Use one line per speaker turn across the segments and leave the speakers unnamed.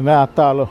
नाही आत्ता आलो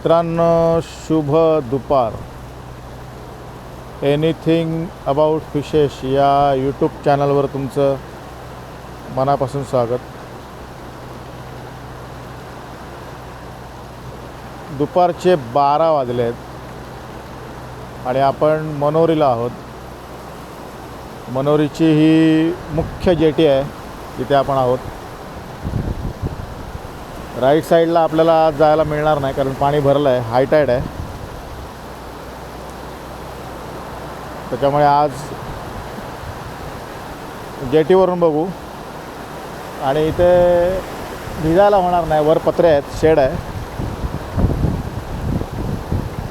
मित्रांनो शुभ दुपार. एनिथिंग अबाउट फिशेस या यूट्यूब चॅनलवर तुमचं मनापासून स्वागत. दुपारचे बारा वाजले आहेत आणि आपण मनोरीला आहोत. मनोरीची ही मुख्य जेटी आहे तिथे आपण आहोत. राईट साईडला आपल्याला आज जायला मिळणार नाही कारण पाणी भरलं आहे हायटाईड आहे. त्याच्यामुळे आज जेटीवरून बघू. आणि इथे भिजायला होणार नाही वर पत्रे आहेत शेड आहे.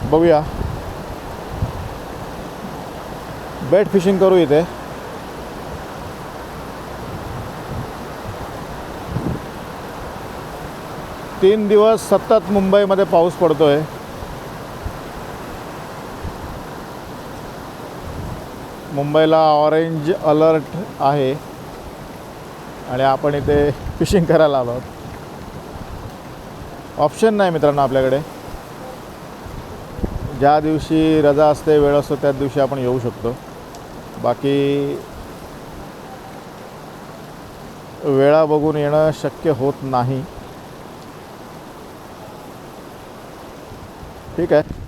बघूया. बेट फिशिंग करू इथे. तीन दिवस सतत मुंबईमध्ये पाऊस पडतो आहे मुंबईला ऑरेंज अलर्ट आहे. आणि आपण इथे फिशिंग करायला आलो आहोत. ऑप्शन नाही मित्रांनो आपल्याकडे. ज्या दिवशी रजा असते वेळ असतो त्याच दिवशी आपण येऊ शकतो. बाकी वेळा बघून येणं शक्य होत नाही. ठीक आहे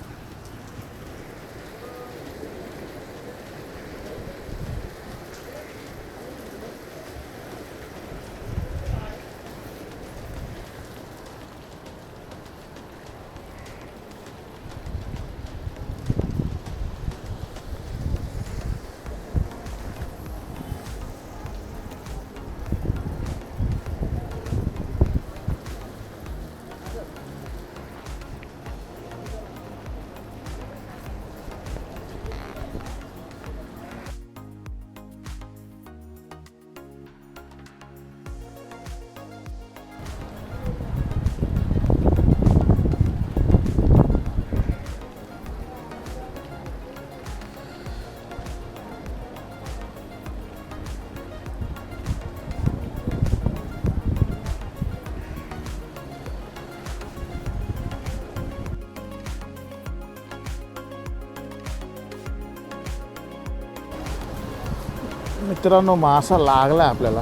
मित्रांनो मासा लागला आहे आपल्याला.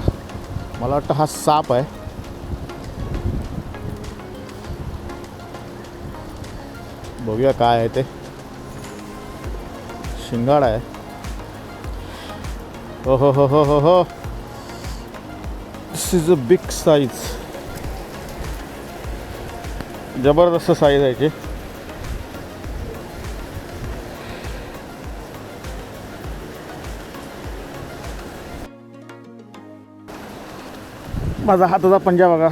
मला वाटतं हा साप आहे. बघूया काय आहे ते. शिंगाड आहे. हो हो हो हो हो हो. This is a big size जबरदस्त साईज आहे याची माझा हाताचा पंजा बघा.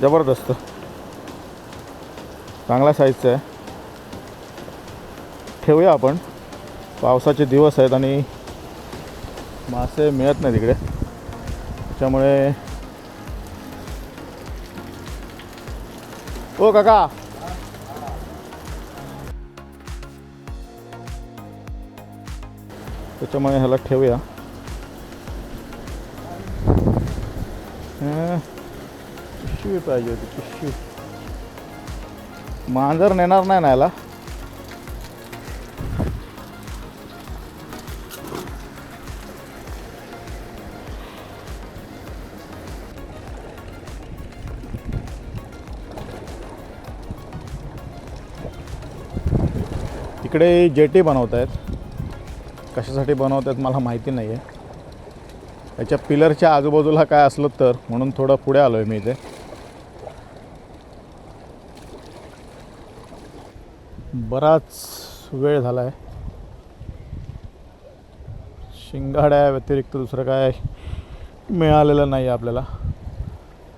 जबरदस्त. चांगला साईजचा आहे. ठेवूया आपण. पावसाचे दिवस आहेत आणि मासे मिळत नाही तिकडे त्यामुळे ओ काका. त्याच्यामुळे ह्याला ठेवूया. पिशवी पाहिजे होती पिशवी मांजर नेणार नाही ना याला इकडे जेटी बनवत आहेत कशासाठी बनवत आहेत मला माहिती नाही आहे त्याच्या पिलरच्या आजूबाजूला काय असलं तर म्हणून थोडं पुढे आलो आहे मी इथे. बराच वेळ झाला आहे शिंगाड्या व्यतिरिक्त दुसरं काय मिळालेलं नाही आपल्याला.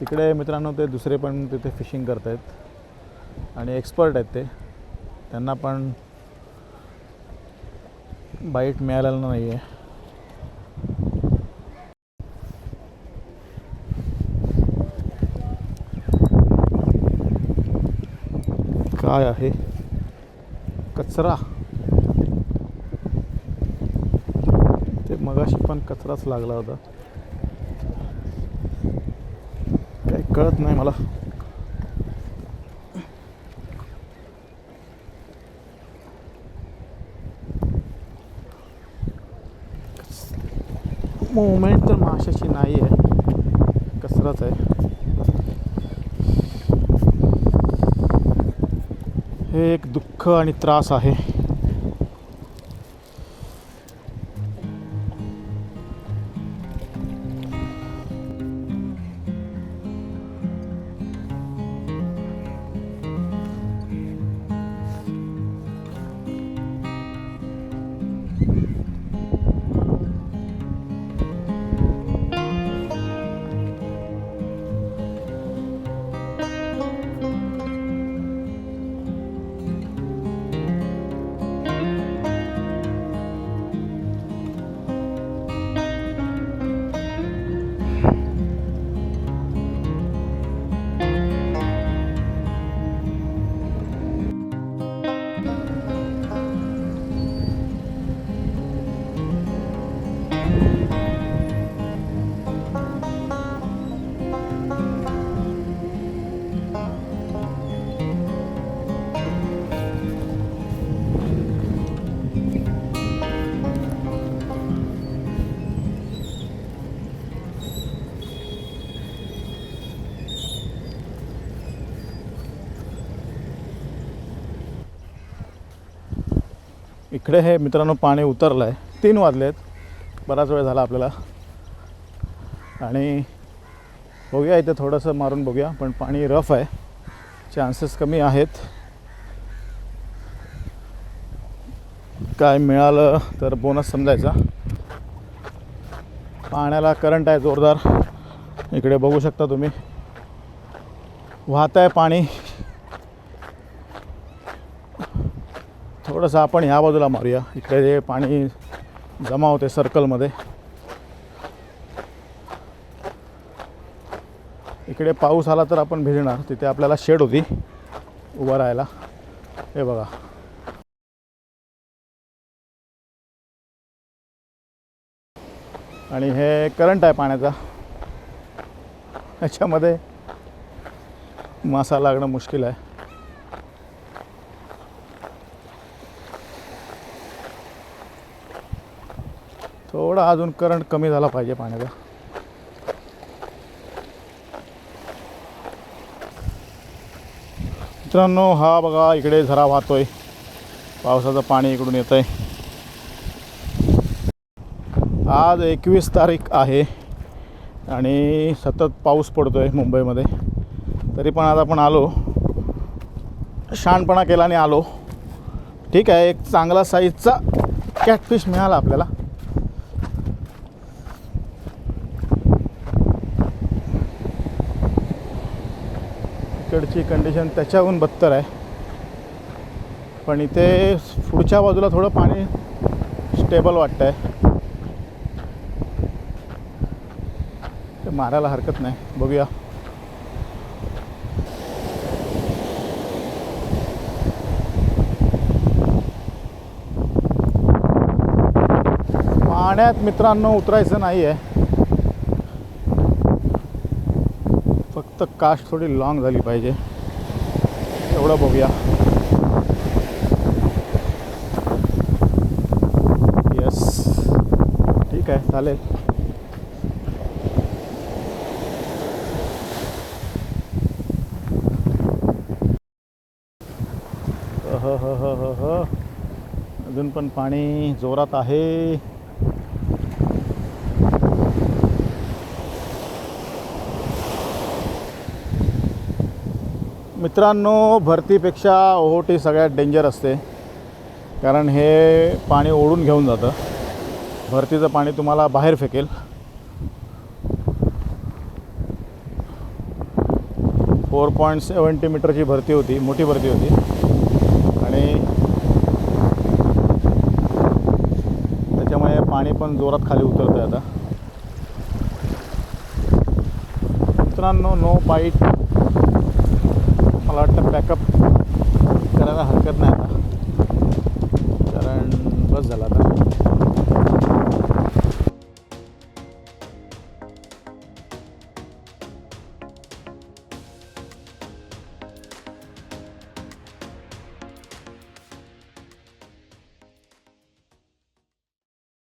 तिकडे मित्रांनो ते दुसरे पण तिथे फिशिंग करत आहेत आणि एक्सपर्ट आहेत ते. त्यांना पण बाईट मिळालेलं नाही आहे काय आहे? कचरा. ते मगाशी पण कचराच लागला होता. काही कळत नाही मला. मुवमेंट तर माशाची नाही आहे कसरत आहे. हे एक दुःख आणि त्रास आहे. इकडे हे मित्रांनो पाणी उतरलं आहे तीन वाजले आहेत. बराच वेळ झाला आपल्याला. आणि बघूया इथे थोडंसं मारून बघूया पण पाणी रफ आहे. चान्सेस कमी आहेत. काय मिळालं तर बोनस समजायचा. पाण्याला करंट आहे जोरदार. इकडे बघू शकता तुम्ही. वाहत आहे पाणी. थोडंसं आपण ह्या बाजूला मारूया. इकडे जे पाणी जमा होते सर्कलमध्ये. इकडे पाऊस आला तर आपण भिजणार. तिथे आपल्याला शेड होती. उभं राहायला. हे बघा. आणि हे करंट आहे पाण्याचा. याच्यामध्ये मासा लागणं मुश्किल आहे. थोडा अजून करंट कमी झाला पाहिजे पाण्याचा. मित्रांनो हा बघा इकडे झरा वाहतोय. पावसाचं पाणी इकडून येत आहे आज एकवीस तारीख आहे आणि सतत पाऊस पडतो आहे मुंबईमध्ये. तरी पण आज आपण आलो. शहाणपणा केला आणि आलो. ठीक आहे एक चांगला साईजचा कॅटफिश मिळाला आपल्याला. इकडची कंडिशन त्याच्याहून बत्तर आहे. पण इथे पुढच्या बाजूला थोडं पाणी स्टेबल वाटतं आहे ते मारायला हरकत नाही. बघूया. पाण्यात मित्रांनो उतरायचं नाही आहे फक्त कास्ट थोडी लॉंग झाली पाहिजे. एवढं बघूया. येस ठीक आहे चालेल. अजून पण पाणी जोरात आहे. मित्रांनो भरतीपेक्षा ओहोटी सगळ्यात डेंजर असते. कारण हे पाणी ओढून घेऊन जातं. भरतीचं पाणी तुम्हाला बाहेर फेकेल. फोर पॉईंट सेवन्टी मीटरची भरती होती मोठी भरती होती. आणि त्याच्यामुळे पाणी पण जोरात खाली उतरतं आहे आता. मित्रांनो नो बाईट मला वाटतं पॅकअप करायला हरकत नाही.